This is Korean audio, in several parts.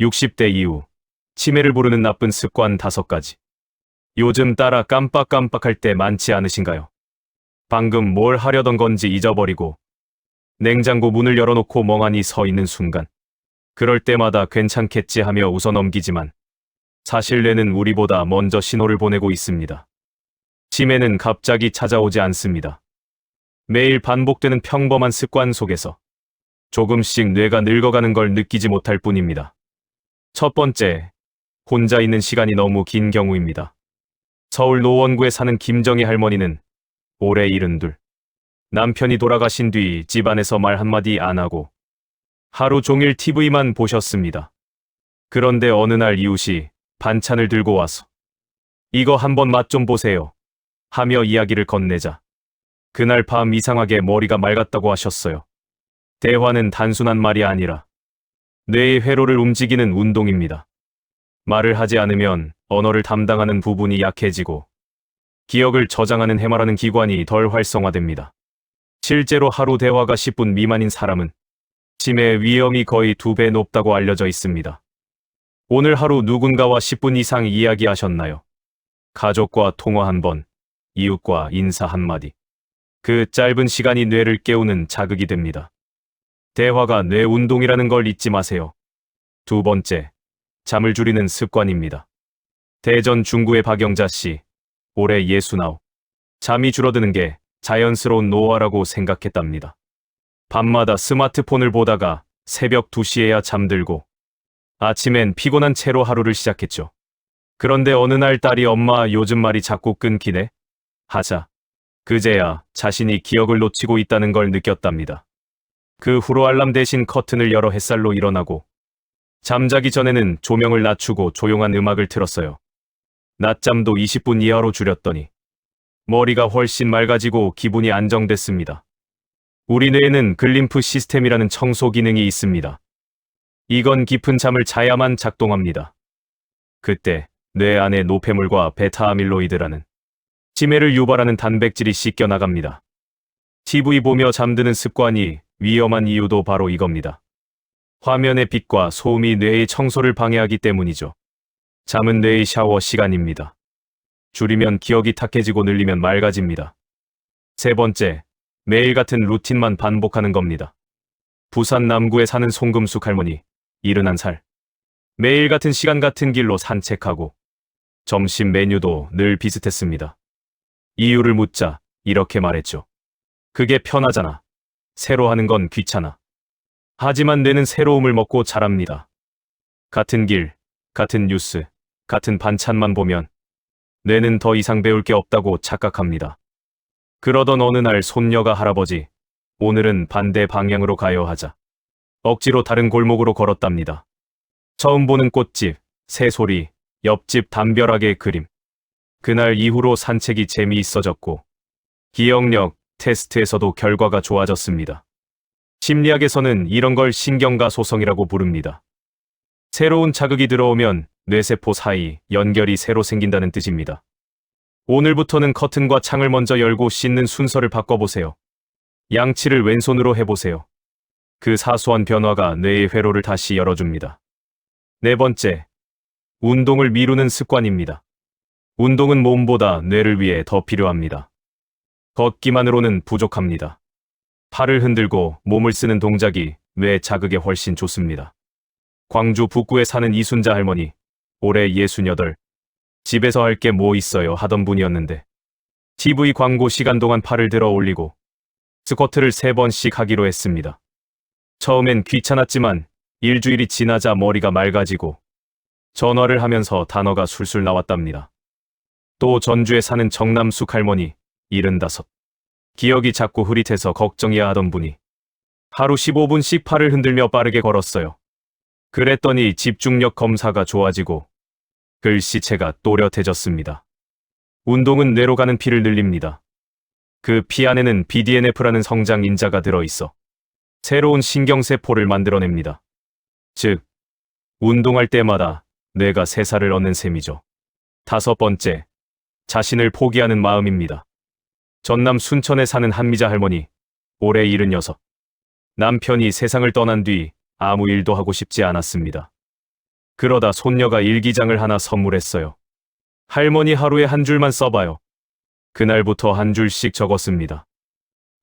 60대 이후 치매를 부르는 나쁜 습관 5가지. 요즘 따라 깜빡깜빡할 때 많지 않으신가요? 방금 뭘 하려던 건지 잊어버리고 냉장고 문을 열어놓고 멍하니 서 있는 순간 그럴 때마다 괜찮겠지 하며 웃어 넘기지만 사실 뇌는 우리보다 먼저 신호를 보내고 있습니다. 치매는 갑자기 찾아오지 않습니다. 매일 반복되는 평범한 습관 속에서 조금씩 뇌가 늙어가는 걸 느끼지 못할 뿐입니다. 첫 번째, 혼자 있는 시간이 너무 긴 경우입니다. 서울 노원구에 사는 김정희 할머니는 올해 72. 남편이 돌아가신 뒤 집안에서 말 한마디 안 하고 하루 종일 TV만 보셨습니다. 그런데 어느 날 이웃이 반찬을 들고 와서 이거 한번 맛 좀 보세요. 하며 이야기를 건네자 그날 밤 이상하게 머리가 맑았다고 하셨어요. 대화는 단순한 말이 아니라 뇌의 회로를 움직이는 운동입니다. 말을 하지 않으면 언어를 담당하는 부분이 약해지고 기억을 저장하는 해마라는 기관이 덜 활성화됩니다. 실제로 하루 대화가 10분 미만인 사람은 치매 위험이 거의 두 배 높다고 알려져 있습니다. 오늘 하루 누군가와 10분 이상 이야기하셨나요? 가족과 통화 한 번, 이웃과 인사 한마디. 그 짧은 시간이 뇌를 깨우는 자극이 됩니다. 대화가 뇌 운동이라는 걸 잊지 마세요. 두 번째, 잠을 줄이는 습관입니다. 대전 중구의 박영자 씨, 올해 예수나우. 잠이 줄어드는 게 자연스러운 노화라고 생각했답니다. 밤마다 스마트폰을 보다가 새벽 2시에야 잠들고 아침엔 피곤한 채로 하루를 시작했죠. 그런데 어느 날 딸이 엄마 요즘 말이 자꾸 끊기네? 하자. 그제야 자신이 기억을 놓치고 있다는 걸 느꼈답니다. 그 후로 알람 대신 커튼을 열어 햇살로 일어나고 잠자기 전에는 조명을 낮추고 조용한 음악을 틀었어요. 낮잠도 20분 이하로 줄였더니 머리가 훨씬 맑아지고 기분이 안정됐습니다. 우리 뇌에는 글림프 시스템이라는 청소 기능이 있습니다. 이건 깊은 잠을 자야만 작동합니다. 그때 뇌 안의 노폐물과 베타아밀로이드라는 치매를 유발하는 단백질이 씻겨 나갑니다. TV 보며 잠드는 습관이 위험한 이유도 바로 이겁니다. 화면의 빛과 소음이 뇌의 청소를 방해하기 때문이죠. 잠은 뇌의 샤워 시간입니다. 줄이면 기억이 탁해지고 늘리면 맑아집니다. 세 번째, 매일 같은 루틴만 반복하는 겁니다. 부산 남구에 사는 송금숙 할머니, 71살. 매일 같은 시간 같은 길로 산책하고 점심 메뉴도 늘 비슷했습니다. 이유를 묻자 이렇게 말했죠. 그게 편하잖아. 새로 하는 건 귀찮아. 하지만 뇌는 새로움을 먹고 자랍니다. 같은 길, 같은 뉴스, 같은 반찬만 보면 뇌는 더 이상 배울 게 없다고 착각합니다. 그러던 어느 날 손녀가 할아버지, 오늘은 반대 방향으로 가요 하자. 억지로 다른 골목으로 걸었답니다. 처음 보는 꽃집, 새소리, 옆집 담벼락의 그림. 그날 이후로 산책이 재미있어졌고, 기억력 테스트에서도 결과가 좋아졌습니다. 심리학에서는 이런 걸 신경가 소성이라고 부릅니다. 새로운 자극이 들어오면 뇌세포 사이 연결이 새로 생긴다는 뜻입니다. 오늘부터는 커튼과 창을 먼저 열고 씻는 순서를 바꿔보세요. 양치를 왼손으로 해보세요. 그 사소한 변화가 뇌의 회로를 다시 열어줍니다. 네 번째, 운동을 미루는 습관입니다. 운동은 몸보다 뇌를 위해 더 필요합니다. 걷기만으로는 부족합니다. 팔을 흔들고 몸을 쓰는 동작이 뇌 자극에 훨씬 좋습니다. 광주 북구에 사는 이순자 할머니, 올해 68. 집에서 할 게 뭐 있어요 하던 분이었는데 TV 광고 시간 동안 팔을 들어 올리고 스쿼트를 3번씩 하기로 했습니다. 처음엔 귀찮았지만 일주일이 지나자 머리가 맑아지고 전화를 하면서 단어가 술술 나왔답니다. 또 전주에 사는 정남숙 할머니 75. 기억이 자꾸 흐릿해서 걱정이야 하던 분이 하루 15분씩 팔을 흔들며 빠르게 걸었어요. 그랬더니 집중력 검사가 좋아지고 글씨체가 또렷해졌습니다. 운동은 뇌로 가는 피를 늘립니다. 그 피 안에는 BDNF라는 성장 인자가 들어있어 새로운 신경세포를 만들어냅니다. 즉, 운동할 때마다 뇌가 새살을 얻는 셈이죠. 다섯 번째, 자신을 포기하는 마음입니다. 전남 순천에 사는 한미자 할머니, 올해 76. 남편이 세상을 떠난 뒤 아무 일도 하고 싶지 않았습니다. 그러다 손녀가 일기장을 하나 선물했어요. 할머니 하루에 한 줄만 써봐요. 그날부터 한 줄씩 적었습니다.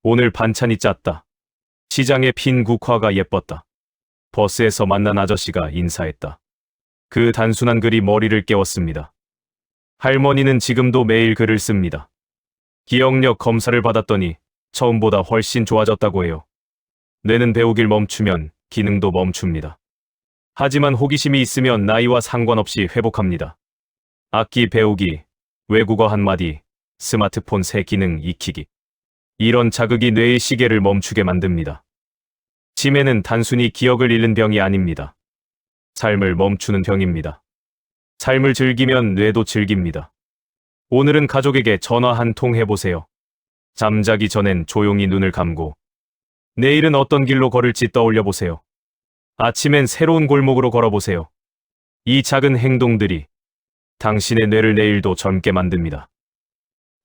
오늘 반찬이 짰다. 시장에 핀 국화가 예뻤다. 버스에서 만난 아저씨가 인사했다. 그 단순한 글이 머리를 깨웠습니다. 할머니는 지금도 매일 글을 씁니다. 기억력 검사를 받았더니 처음보다 훨씬 좋아졌다고 해요. 뇌는 배우길 멈추면 기능도 멈춥니다. 하지만 호기심이 있으면 나이와 상관없이 회복합니다. 악기 배우기, 외국어 한마디, 스마트폰 새 기능 익히기. 이런 자극이 뇌의 시계를 멈추게 만듭니다. 치매는 단순히 기억을 잃는 병이 아닙니다. 삶을 멈추는 병입니다. 삶을 즐기면 뇌도 즐깁니다. 오늘은 가족에게 전화 한 통 해보세요. 잠자기 전엔 조용히 눈을 감고 내일은 어떤 길로 걸을지 떠올려 보세요. 아침엔 새로운 골목으로 걸어보세요. 이 작은 행동들이 당신의 뇌를 내일도 젊게 만듭니다.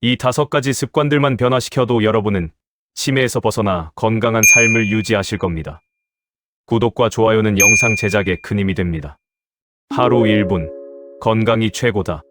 이 다섯 가지 습관들만 변화시켜도 여러분은 치매에서 벗어나 건강한 삶을 유지하실 겁니다. 구독과 좋아요는 영상 제작에 큰 힘이 됩니다. 하루 1분 건강이 최고다.